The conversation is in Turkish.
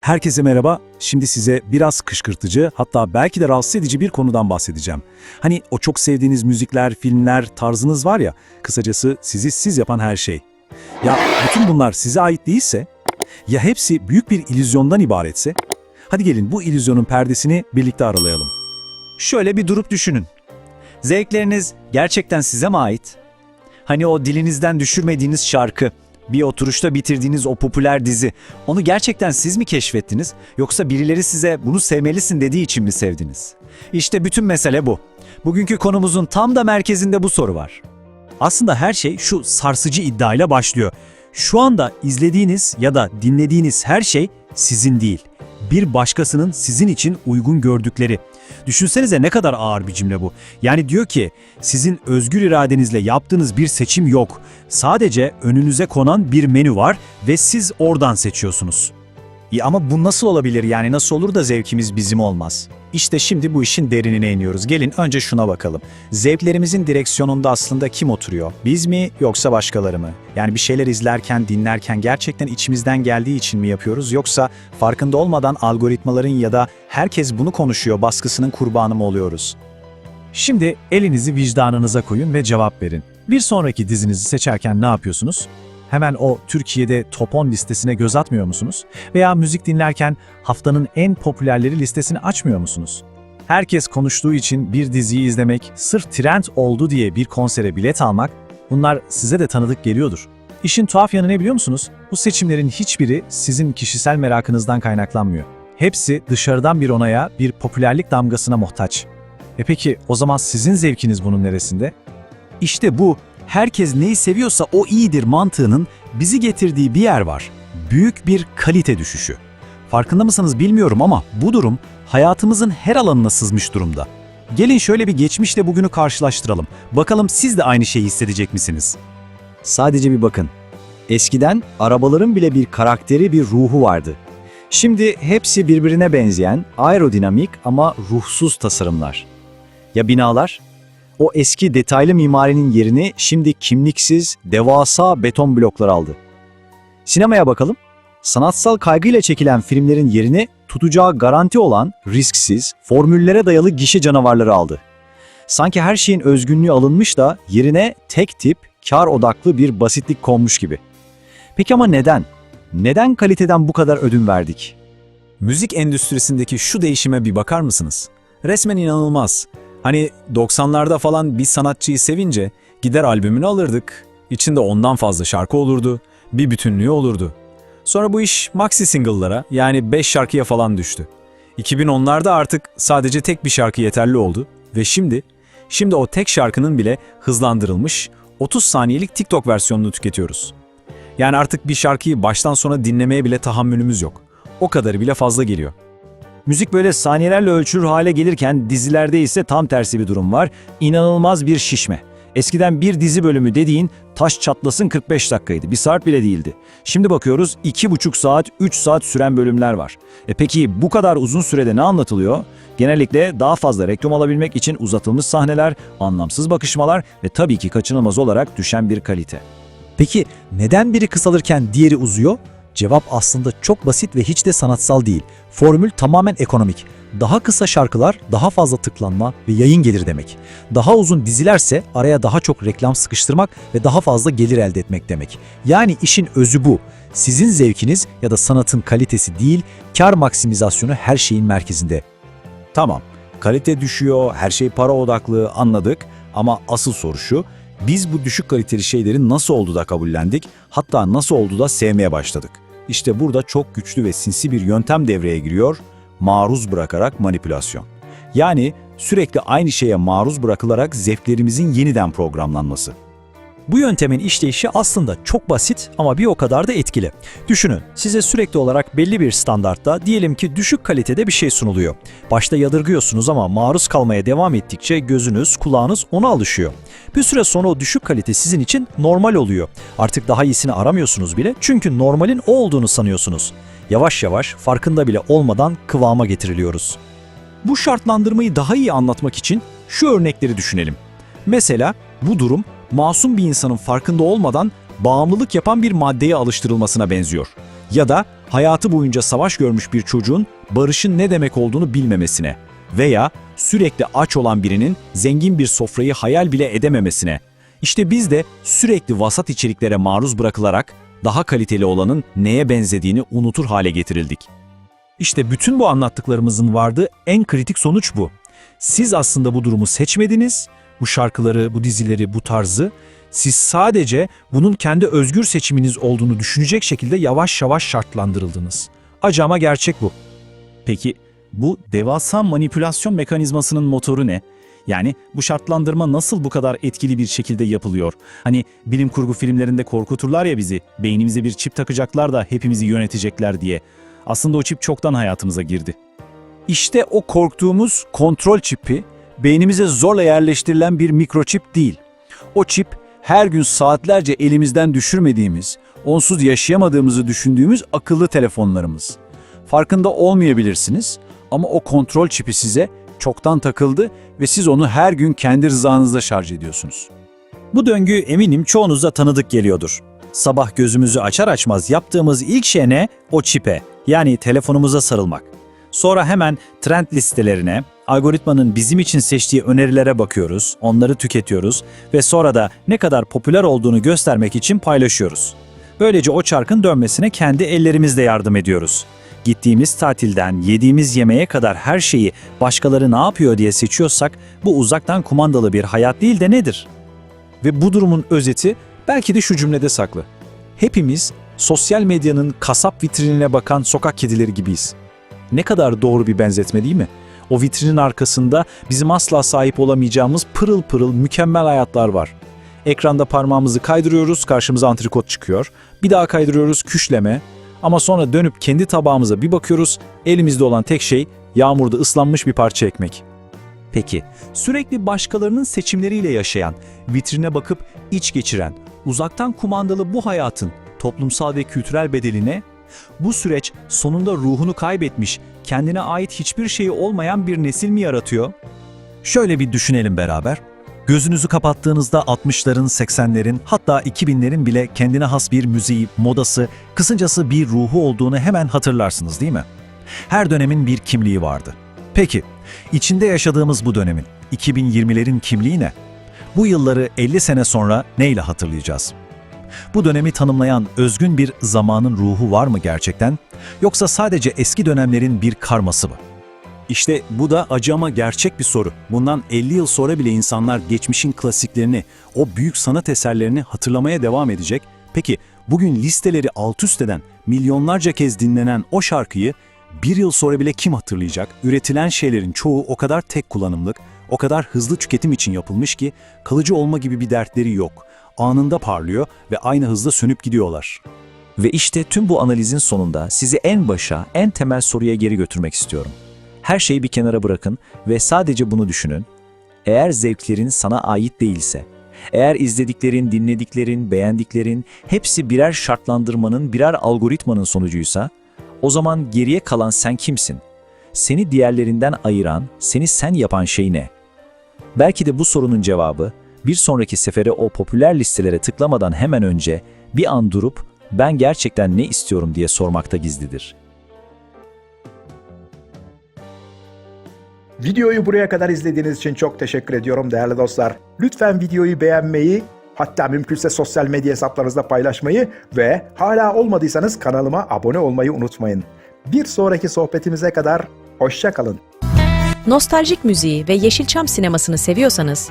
Herkese merhaba. Şimdi size biraz kışkırtıcı hatta belki de rahatsız edici bir konudan bahsedeceğim. Hani o çok sevdiğiniz müzikler, filmler, tarzınız var ya, kısacası sizi siz yapan her şey. Ya bütün bunlar size ait değilse, ya hepsi büyük bir illüzyondan ibaretse, hadi gelin bu illüzyonun perdesini birlikte aralayalım. Şöyle bir durup düşünün. Zevkleriniz gerçekten size mi ait? Hani o dilinizden düşürmediğiniz şarkı, bir oturuşta bitirdiğiniz o popüler dizi, onu gerçekten siz mi keşfettiniz yoksa birileri size bunu sevmelisin dediği için mi sevdiniz? İşte bütün mesele bu. Bugünkü konumuzun tam da merkezinde bu soru var. Aslında her şey şu sarsıcı iddiayla başlıyor. Şu anda izlediğiniz ya da dinlediğiniz her şey sizin değil. Bir başkasının sizin için uygun gördükleri. Düşünsenize ne kadar ağır bir cümle bu. Yani diyor ki sizin özgür iradenizle yaptığınız bir seçim yok. Sadece önünüze konan bir menü var ve siz oradan seçiyorsunuz. Ya ama bu nasıl olabilir yani nasıl olur da zevkimiz bizim olmaz? İşte şimdi bu işin derinine iniyoruz. Gelin önce şuna bakalım. Zevklerimizin direksiyonunda aslında kim oturuyor? Biz mi yoksa başkaları mı? Yani bir şeyler izlerken, dinlerken gerçekten içimizden geldiği için mi yapıyoruz yoksa farkında olmadan algoritmaların ya da herkes bunu konuşuyor baskısının kurbanı mı oluyoruz? Şimdi elinizi vicdanınıza koyun ve cevap verin. Bir sonraki dizinizi seçerken ne yapıyorsunuz? Hemen o Türkiye'de top 10 listesine göz atmıyor musunuz? Veya müzik dinlerken haftanın en popülerleri listesini açmıyor musunuz? Herkes konuştuğu için bir diziyi izlemek, sırf trend oldu diye bir konsere bilet almak, bunlar size de tanıdık geliyordur. İşin tuhaf yanı ne biliyor musunuz? Bu seçimlerin hiçbiri sizin kişisel merakınızdan kaynaklanmıyor. Hepsi dışarıdan bir onaya, bir popülerlik damgasına muhtaç. E peki o zaman sizin zevkiniz bunun neresinde? İşte bu herkes neyi seviyorsa o iyidir mantığının bizi getirdiği bir yer var. Büyük bir kalite düşüşü. Farkında mısınız bilmiyorum ama bu durum hayatımızın her alanına sızmış durumda. Gelin şöyle bir geçmişle bugünü karşılaştıralım. Bakalım siz de aynı şeyi hissedecek misiniz? Sadece bir bakın. Eskiden arabaların bile bir karakteri, bir ruhu vardı. Şimdi hepsi birbirine benzeyen, aerodinamik ama ruhsuz tasarımlar. Ya binalar? O eski detaylı mimarinin yerini şimdi kimliksiz, devasa beton bloklar aldı. Sinemaya bakalım. Sanatsal kaygıyla çekilen filmlerin yerini tutacağı garanti olan risksiz, formüllere dayalı gişe canavarları aldı. Sanki her şeyin özgünlüğü alınmış da yerine tek tip, kar odaklı bir basitlik konmuş gibi. Peki ama neden? Neden kaliteden bu kadar ödün verdik? Müzik endüstrisindeki şu değişime bir bakar mısınız? Resmen inanılmaz. Hani 90'larda falan bir sanatçıyı sevince gider albümünü alırdık. İçinde ondan fazla şarkı olurdu, bir bütünlüğü olurdu. Sonra bu iş maxi single'lara yani 5 şarkıya falan düştü. 2010'larda artık sadece tek bir şarkı yeterli oldu ve şimdi, şimdi o tek şarkının bile hızlandırılmış 30 saniyelik TikTok versiyonunu tüketiyoruz. Yani artık bir şarkıyı baştan sona dinlemeye bile tahammülümüz yok. O kadarı bile fazla geliyor. Müzik böyle saniyelerle ölçülür hale gelirken dizilerde ise tam tersi bir durum var. İnanılmaz bir şişme. Eskiden bir dizi bölümü dediğin taş çatlasın 45 dakikaydı. Bir saat bile değildi. Şimdi bakıyoruz 2,5 saat, 3 saat süren bölümler var. E peki bu kadar uzun sürede ne anlatılıyor? Genellikle daha fazla reklam alabilmek için uzatılmış sahneler, anlamsız bakışmalar ve tabii ki kaçınılmaz olarak düşen bir kalite. Peki neden biri kısalırken diğeri uzuyor? Cevap aslında çok basit ve hiç de sanatsal değil. Formül tamamen ekonomik. Daha kısa şarkılar daha fazla tıklanma ve yayın gelir demek. Daha uzun dizilerse araya daha çok reklam sıkıştırmak ve daha fazla gelir elde etmek demek. Yani işin özü bu. Sizin zevkiniz ya da sanatın kalitesi değil, kar maksimizasyonu her şeyin merkezinde. Tamam, kalite düşüyor, her şey para odaklı anladık ama asıl soru şu, biz bu düşük kaliteli şeyleri nasıl oldu da kabullendik, hatta nasıl oldu da sevmeye başladık? İşte burada çok güçlü ve sinsi bir yöntem devreye giriyor, maruz bırakarak manipülasyon. Yani sürekli aynı şeye maruz bırakılarak zevklerimizin yeniden programlanması. Bu yöntemin işleyişi aslında çok basit ama bir o kadar da etkili. Düşünün, size sürekli olarak belli bir standartta diyelim ki düşük kalitede bir şey sunuluyor. Başta yadırgıyorsunuz ama maruz kalmaya devam ettikçe gözünüz, kulağınız ona alışıyor. Bir süre sonra o düşük kalite sizin için normal oluyor. Artık daha iyisini aramıyorsunuz bile çünkü normalin o olduğunu sanıyorsunuz. Yavaş yavaş farkında bile olmadan kıvama getiriliyoruz. Bu şartlandırmayı daha iyi anlatmak için şu örnekleri düşünelim. Mesela bu durum masum bir insanın farkında olmadan bağımlılık yapan bir maddeye alıştırılmasına benziyor. Ya da hayatı boyunca savaş görmüş bir çocuğun barışın ne demek olduğunu bilmemesine veya sürekli aç olan birinin zengin bir sofrayı hayal bile edememesine. İşte biz de sürekli vasat içeriklere maruz bırakılarak daha kaliteli olanın neye benzediğini unutur hale getirildik. İşte bütün bu anlattıklarımızın vardığı en kritik sonuç bu. Siz aslında bu durumu seçmediniz, bu şarkıları, bu dizileri, bu tarzı. Siz sadece bunun kendi özgür seçiminiz olduğunu düşünecek şekilde yavaş yavaş şartlandırıldınız. Acı ama gerçek bu. Peki bu devasa manipülasyon mekanizmasının motoru ne? Yani bu şartlandırma nasıl bu kadar etkili bir şekilde yapılıyor? Hani bilim kurgu filmlerinde korkuturlar ya bizi, beynimize bir çip takacaklar da hepimizi yönetecekler diye. Aslında o çip çoktan hayatımıza girdi. İşte o korktuğumuz kontrol çipi beynimize zorla yerleştirilen bir mikroçip değil. O çip her gün saatlerce elimizden düşürmediğimiz, onsuz yaşayamadığımızı düşündüğümüz akıllı telefonlarımız. Farkında olmayabilirsiniz ama o kontrol çipi size çoktan takıldı ve siz onu her gün kendi rızanızda şarj ediyorsunuz. Bu döngü eminim çoğunuza tanıdık geliyordur. Sabah gözümüzü açar açmaz yaptığımız ilk şey ne? O çipe, yani telefonumuza sarılmak. Sonra hemen trend listelerine, algoritmanın bizim için seçtiği önerilere bakıyoruz, onları tüketiyoruz ve sonra da ne kadar popüler olduğunu göstermek için paylaşıyoruz. Böylece o çarkın dönmesine kendi ellerimizle yardım ediyoruz. Gittiğimiz tatilden yediğimiz yemeğe kadar her şeyi başkaları ne yapıyor diye seçiyorsak bu uzaktan kumandalı bir hayat değil de nedir? Ve bu durumun özeti belki de şu cümlede saklı. Hepimiz sosyal medyanın kasap vitrinine bakan sokak kedileri gibiyiz. Ne kadar doğru bir benzetme değil mi? O vitrinin arkasında bizim asla sahip olamayacağımız pırıl pırıl mükemmel hayatlar var. Ekranda parmağımızı kaydırıyoruz, karşımıza antrikot çıkıyor. Bir daha kaydırıyoruz, küşleme. Ama sonra dönüp kendi tabağımıza bir bakıyoruz, elimizde olan tek şey yağmurda ıslanmış bir parça ekmek. Peki, sürekli başkalarının seçimleriyle yaşayan, vitrine bakıp iç geçiren, uzaktan kumandalı bu hayatın toplumsal ve kültürel bedeline, bu süreç sonunda ruhunu kaybetmiş, kendine ait hiçbir şeyi olmayan bir nesil mi yaratıyor? Şöyle bir düşünelim beraber. Gözünüzü kapattığınızda 60'ların, 80'lerin hatta 2000'lerin bile kendine has bir müziği, modası, kısacası bir ruhu olduğunu hemen hatırlarsınız değil mi? Her dönemin bir kimliği vardı. Peki, içinde yaşadığımız bu dönemin, 2020'lerin kimliği ne? Bu yılları 50 sene sonra neyle hatırlayacağız? Bu dönemi tanımlayan özgün bir zamanın ruhu var mı gerçekten? Yoksa sadece eski dönemlerin bir karması mı? İşte bu da acı ama gerçek bir soru. Bundan 50 yıl sonra bile insanlar geçmişin klasiklerini, o büyük sanat eserlerini hatırlamaya devam edecek. Peki bugün listeleri alt üst eden, milyonlarca kez dinlenen o şarkıyı bir yıl sonra bile kim hatırlayacak? Üretilen şeylerin çoğu o kadar tek kullanımlık, o kadar hızlı tüketim için yapılmış ki kalıcı olma gibi bir dertleri yok. Anında parlıyor ve aynı hızda sönüp gidiyorlar. Ve işte tüm bu analizin sonunda sizi en başa, en temel soruya geri götürmek istiyorum. Her şeyi bir kenara bırakın ve sadece bunu düşünün. Eğer zevklerin sana ait değilse, eğer izlediklerin, dinlediklerin, beğendiklerin hepsi birer şartlandırmanın, birer algoritmanın sonucuysa, o zaman geriye kalan sen kimsin? Seni diğerlerinden ayıran, seni sen yapan şey ne? Belki de bu sorunun cevabı, bir sonraki sefere o popüler listelere tıklamadan hemen önce bir an durup ben gerçekten ne istiyorum diye sormakta gizlidir. Videoyu buraya kadar izlediğiniz için çok teşekkür ediyorum değerli dostlar. Lütfen videoyu beğenmeyi, hatta mümkünse sosyal medya hesaplarınızda paylaşmayı ve hala olmadıysanız kanalıma abone olmayı unutmayın. Bir sonraki sohbetimize kadar hoşça kalın. Nostaljik müziği ve Yeşilçam sinemasını seviyorsanız,